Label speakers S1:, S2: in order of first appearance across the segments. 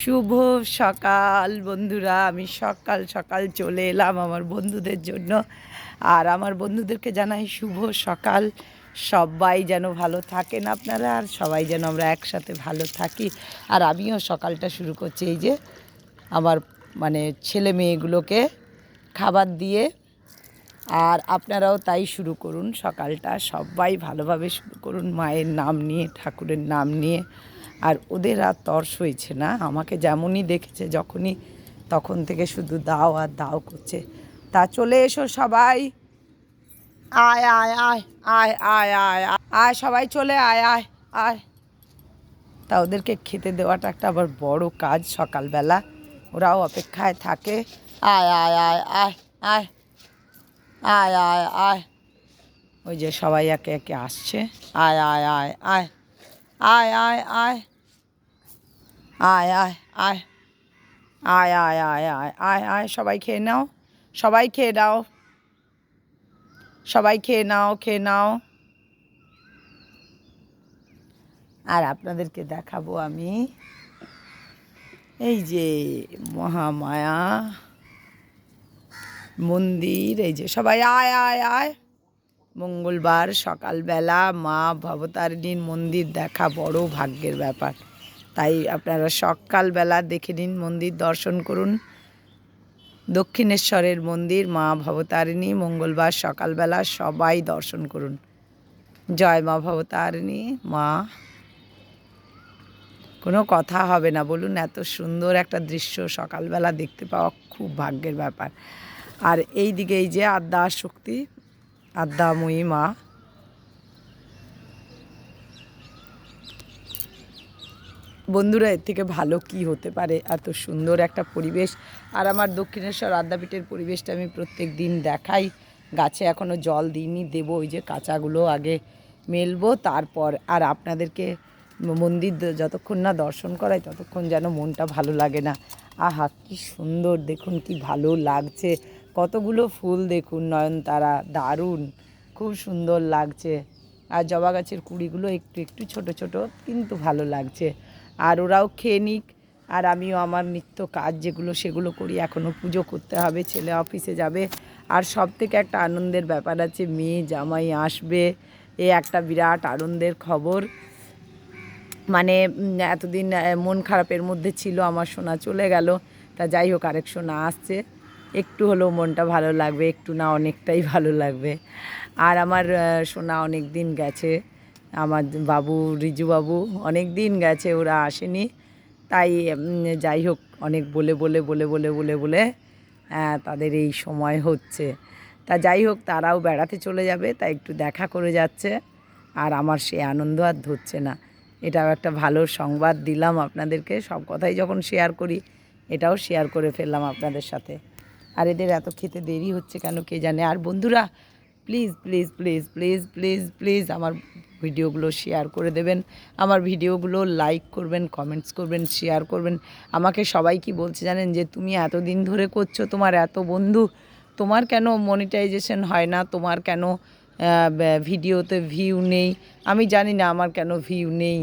S1: শুভ সকাল বন্ধুরা। আমি সকাল সকাল চলে এলাম আমার বন্ধুদের জন্য। আর আমার বন্ধুদেরকে জানাই শুভ সকাল। সবাই যেন ভালো থাকেন আপনারা, আর সবাই যেন আমরা একসাথে ভালো থাকি। আর আমিও সকালটা শুরু করছি এই যে আমার মানে ছেলে মেয়েগুলোকে খাবার দিয়ে। আর আপনারাও তাই শুরু করুন সকালটা। সবাই ভালোভাবে শুরু করুন মায়ের নাম নিয়ে, ঠাকুরের নাম নিয়ে। আর ওদের আর তর্স হয়েছে না আমাকে যেমনই দেখেছে যখনই তখন থেকে শুধু দাও আর দাও করছে তা চলে এসো সবাই আয় আয় আয় আয় আয় আয় আয় সবাই চলে আয় আয় আয় তা ওদেরকে খেতে দেওয়াটা একটা আবার বড় কাজ সকালবেলা ওরাও অপেক্ষায় থাকে আয় আয় আয় আয় আয় আয় আয় আয় ওই যে সবাই একে একে আসছে আয় আয় আয় আয় আয় আয় আয় আয় আয় আয়। আয় আয় আয় আয় আয় আয়, সবাই খেয়ে নাও। সবাই খেয়ে নাও। সবাই খেয়ে নাও খেয়ে নাও। আর আপনাদেরকে দেখাবো আমি। এই যে মহামায়া মন্দির, এই যে সবাই আয় আয় আয়। মঙ্গলবার সকালবেলা মা ভবতারিণীর মন্দির দেখা বড় ভাগ্যের ব্যাপার। তাই আপনারা সকালবেলা দেখে নিন, মন্দির দর্শন করুন। দক্ষিণেশ্বরের মন্দির, মা ভবতারিণী, মঙ্গলবার সকালবেলা সবাই দর্শন করুন। জয় মা ভবতারিণী, মা। কোনো কথা হবে না, বলুন এত সুন্দর একটা দৃশ্য সকালবেলা দেখতে পাওয়া খুব ভাগ্যের ব্যাপার। আর এই দিকে এই যে আদ্যা শক্তি, আদ্যাময়ী মা। বন্ধুরা, এর থেকে ভালো কি হতে পারে? এত সুন্দর একটা পরিবেশ। আর আমার দক্ষিণেশ্বর আদ্যাপীঠের পরিবেশটা আমি প্রত্যেক দিন দেখাই। গাছে এখনও জল দিইনি, দেবো ওই যে কাঁচাগুলো আগে মেলবো, তারপর আর আপনাদেরকে মন্দির যতক্ষণ না দর্শন করাই, ততক্ষণ যেন মনটা ভালো লাগে না। আহা, কি সুন্দর, দেখুন কি ভালো লাগছে। কতগুলো ফুল দেখুন, নয়নতারা, দারুণ, খুব সুন্দর লাগছে। আর জবা গাছের কুড়িগুলো একটু একটু ছোট ছোট, কিন্তু ভালো লাগছে। আর ওরাও খেয়ে নিক। আর আমিও আমার নিত্য কাজ যেগুলো সেগুলো করি এখনও পুজো করতে হবে, ছেলে অফিসে যাবে। আর সব থেকে একটা আনন্দের ব্যাপার আছে, মেয়ে জামাই আসবে। এ একটা বিরাট আনন্দের খবর। মানে এতদিন মন খারাপের মধ্যে ছিল, আমার সোনা চলে গেল। তা যাই হোক, আরেক সোনা আসছে। একটু হলেও মনটা ভালো লাগবে, একটু না অনেকটাই ভালো লাগবে। আর আমার সোনা অনেক দিন গেছে। আমার বাবু রিজু বাবু অনেক দিন গেছে ওরা আসেনি। তাই যাই হোক অনেক বলে বলে বলে বলে বলে বলে আহ, তাদের এই সময় হচ্ছে। তা যাই হোক তারাও বেড়াতে চলে যাবে তাই একটু দেখা করে যাচ্ছে। আর আমার সে আনন্দ আর ধরছে না। এটাও একটা ভালো সংবাদ দিলাম আপনাদেরকে। সব কথাই যখন শেয়ার করি এটাও শেয়ার করে ফেললাম আপনাদের সাথে। আর এদের এত খেতে দেরি হচ্ছে কেন কে জানে? আর বন্ধুরা please please please please please please আমার ভিডিওগুলো শেয়ার করে দেবেন। আমার ভিডিওগুলো লাইক করবেন কমেন্টস করবেন শেয়ার করবেন। আমাকে সবাই কি বলছে জানেন যে, তুমি এতদিন ধরে করছ তোমার এত বন্ধু, তোমার কেন মনিটাইজেশন হয় না? তোমার কেন ভিডিওতে ভিউ নেই। আমি জানি না আমার কেন ভিউ নেই।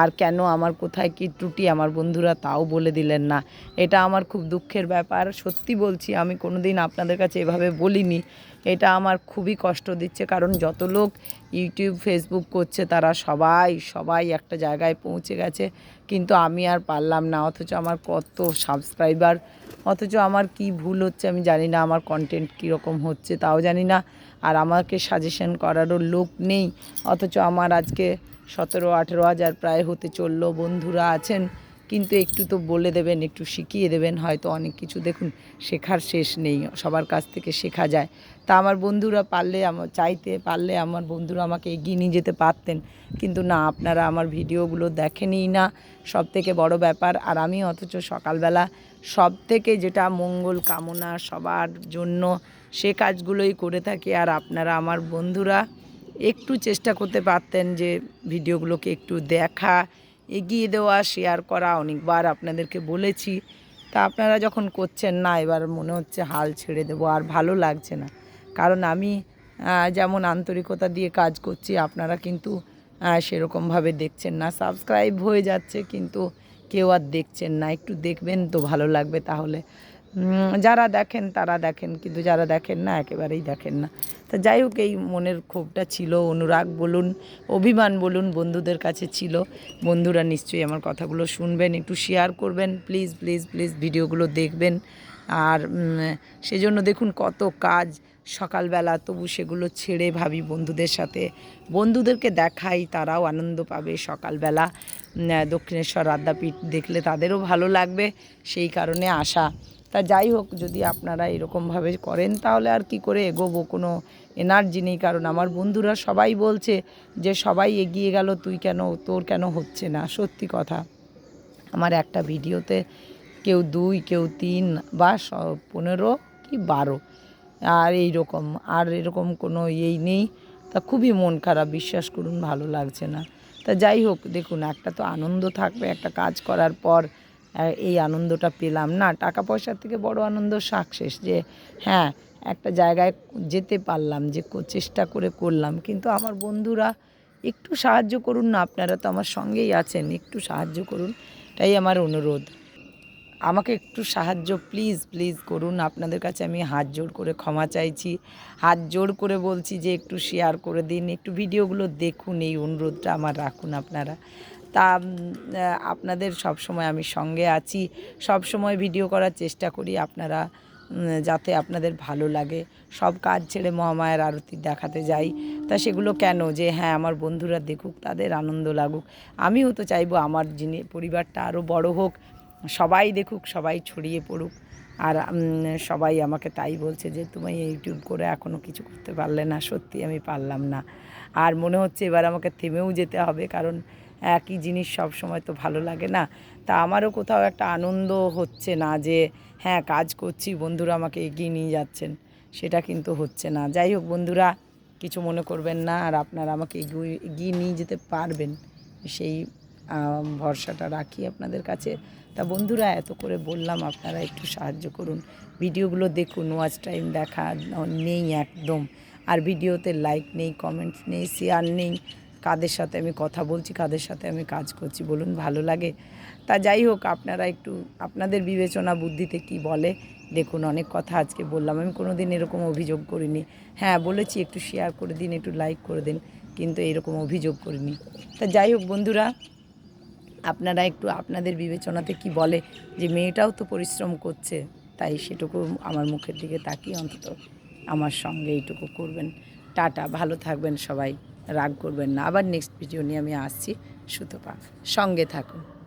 S1: আর কেন আমার কোথায় কি ত্রুটি, আমার বন্ধুরা তাও বলে দিলেন না। এটা আমার খুব দুঃখের ব্যাপার। সত্যি বলছি, আমি কোনো দিন আপনাদের কাছে এভাবে বলিনি। এটা আমার খুবই কষ্ট দিচ্ছে, কারণ যত লোক ইউটিউব ফেসবুক করছে, তারা সবাই সবাই একটা জায়গায় পৌঁছে গেছে। কিন্তু আমি আর পারলাম না, অথচ আমার কত সাবস্ক্রাইবার অথচ আমার কি ভুল হচ্ছে আমি জানি না, আমার কন্টেন্ট কীরকম হচ্ছে তাও জানি না। আর আমাকে সাজেশন করারও লোক নেই। অথচ আমার আজকে সতেরো, আঠেরো হাজার প্রায় হতে চলল। বন্ধুরা আছেন কিন্তু একটু তো বলে দেবেন, একটু শিখিয়ে দেবেন, হয়তো অনেক কিছু দেখুন শেখার শেষ নেই, সবার কাছ থেকে শেখা যায়। তা আমার বন্ধুরা পারলে আমার চাইতে পারলে আমার বন্ধুরা আমাকে এগিয়ে নিয়ে যেতে পারতেন, কিন্তু না, আপনারা আমার ভিডিওগুলো দেখেনই না সব থেকে বড় ব্যাপার। আর আমি অথচ সকালবেলা সব থেকে যেটা মঙ্গল কামনা সবার জন্য, সে কাজগুলোই করে থাকি। আর আপনারা আমার বন্ধুরা একটু চেষ্টা করতে পারতেন যে ভিডিওগুলোকে একটু দেখা এগিয়ে দেওয়া শেয়ার করা, অনেকবার আপনাদেরকে বলেছি। তা আপনারা যখন করছেন না, এবার মনে হচ্ছে হাল ছেড়ে দেবো, আর ভালো লাগছে না। কারণ আমি যেমন আন্তরিকতা দিয়ে কাজ করছি, আপনারা কিন্তু সেরকমভাবে দেখছেন না। সাবস্ক্রাইব হয়ে যাচ্ছে, কিন্তু কেউ আর দেখছেন না। একটু দেখবেন তো ভালো লাগবে তাহলে। যারা দেখেন তারা দেখেন, কিন্তু যারা দেখেন না, একেবারেই দেখেন না। তা যাই হোক, এই মনের ক্ষোভটা ছিল, অনুরাগ বলুন, অভিমান বলুন, বন্ধুদের কাছে ছিল। বন্ধুরা নিশ্চয়ই আমার কথাগুলো শুনবেন, একটু শেয়ার করবেন প্লিজ প্লিজ প্লিজ ভিডিওগুলো দেখবেন। আর সেজন্য দেখুন কত কাজ সকালবেলা, তবু সেগুলো ছেড়ে ভাবি বন্ধুদের সাথে। বন্ধুদেরকে দেখাই, তারাও আনন্দ পাবে সকালবেলা। দক্ষিণেশ্বর আদ্যাপীঠ দেখলে তাদেরও ভালো লাগবে। সেই কারণে আসা তা যাই হোক, যদি আপনারা এরকমভাবে করেন, তাহলে আর কি করে এগোবো? কোনো এনার্জি নেই, কারণ আমার বন্ধুরা সবাই বলছে যে, সবাই এগিয়ে গেল, তুই কেন, তোর কেন হচ্ছে না? সত্যি কথা। আমার একটা ভিডিওতে কেউ দুই, কেউ তিন বা পনেরো কি বারো, আর এই রকম আর এরকম কোনো ইয়েই নেই। তা খুবই মন খারাপ, বিশ্বাস করুন, ভালো লাগছে না। তা যাই হোক, দেখুন, একটা তো আনন্দ থাকবে, একটা কাজ করার পর এই আনন্দটা পেলাম। না টাকা পয়সার থেকে বড় আনন্দ সাকসেস যে হ্যাঁ একটা জায়গায় যেতে পারলাম, যে চেষ্টা করে করলাম। কিন্তু আমার বন্ধুরা, একটু সাহায্য করুন না, আপনারা তো আমার সঙ্গেই আছেন, একটু সাহায্য করুন তাই আমার অনুরোধ। আমাকে একটু সাহায্য প্লিজ প্লিজ করুন। আপনাদের কাছে আমি হাত জোড় করে ক্ষমা চাইছি। হাত জোড় করে বলছি যে, একটু শেয়ার করে দিন, একটু ভিডিওগুলো দেখুন, এই অনুরোধটা আমার রাখুন আপনারা। তা আপনাদের সব সময় আমি সঙ্গে আছি। সব সময় ভিডিও করার চেষ্টা করি আপনারা যাতে আপনাদের ভালো লাগে। সব কাজ ছেড়ে মহামায়ার আরতি দেখাতে যাই। তা সেগুলো কেন? যে হ্যাঁ আমার বন্ধুরা দেখুক, তাদের আনন্দ লাগুক। আমিও তো চাইব আমার যিনি, পরিবারটা আরও বড় হোক, সবাই দেখুক, সবাই ছড়িয়ে পড়ুক। আর সবাই আমাকে তাই বলছে যে, তুমি ইউটিউব করে এখনও কিছু করতে পারলে না, সত্যি আমি পারলাম না। আর মনে হচ্ছে এবার আমাকে থেমেও যেতে হবে, কারণ একই জিনিস সব সময় তো ভালো লাগে না। তা আমারও কোথাও একটা আনন্দ হচ্ছে না যে হ্যাঁ কাজ করছি, বন্ধুরা আমাকে এগিয়ে নিয়ে যাচ্ছেন। সেটা কিন্তু হচ্ছে না। যাই হোক, বন্ধুরা, কিছু মনে করবেন না, আর আপনারা আমাকে এগিয়ে এগিয়ে নিয়ে যেতে পারবেন। সেই ভরসাটা রাখি আপনাদের কাছে। তা বন্ধুরা, এত করে বললাম, আপনারা একটু সাহায্য করুন। ভিডিওগুলো দেখুন ওয়াচ টাইম দেখা নেই একদম। আর ভিডিওতে লাইক নেই কমেন্টস নেই শেয়ার নেই। কাদের সাথে আমি কথা বলছি, কাদের সাথে আমি কাজ করছি, বলুন ভালো লাগে? তা যাই হোক, আপনারা একটু, আপনাদের বিবেচনা বুদ্ধিতে কি বলে? দেখুন, অনেক কথা আজকে বললাম, আমি কোনো দিন এরকম অভিযোগ করিনি। হ্যাঁ বলেছি, একটু শেয়ার করে দিন, একটু লাইক করে দিন, কিন্তু এরকম অভিযোগ করিনি। তা যাই হোক, বন্ধুরা, আপনারা একটু আপনাদের বিবেচনাতে কি বলে? যে মেয়েটাও তো পরিশ্রম করছে, তাই সেটুকু আমার মুখের দিকে তাকিয়ে অন্তত আমার সঙ্গে এইটুকু করবেন। টাটা, ভালো থাকবেন সবাই। রাগ করবেন না। আবার নেক্সট ভিডিও নিয়ে আমি আসছি। সুতপা সঙ্গে থাকুন।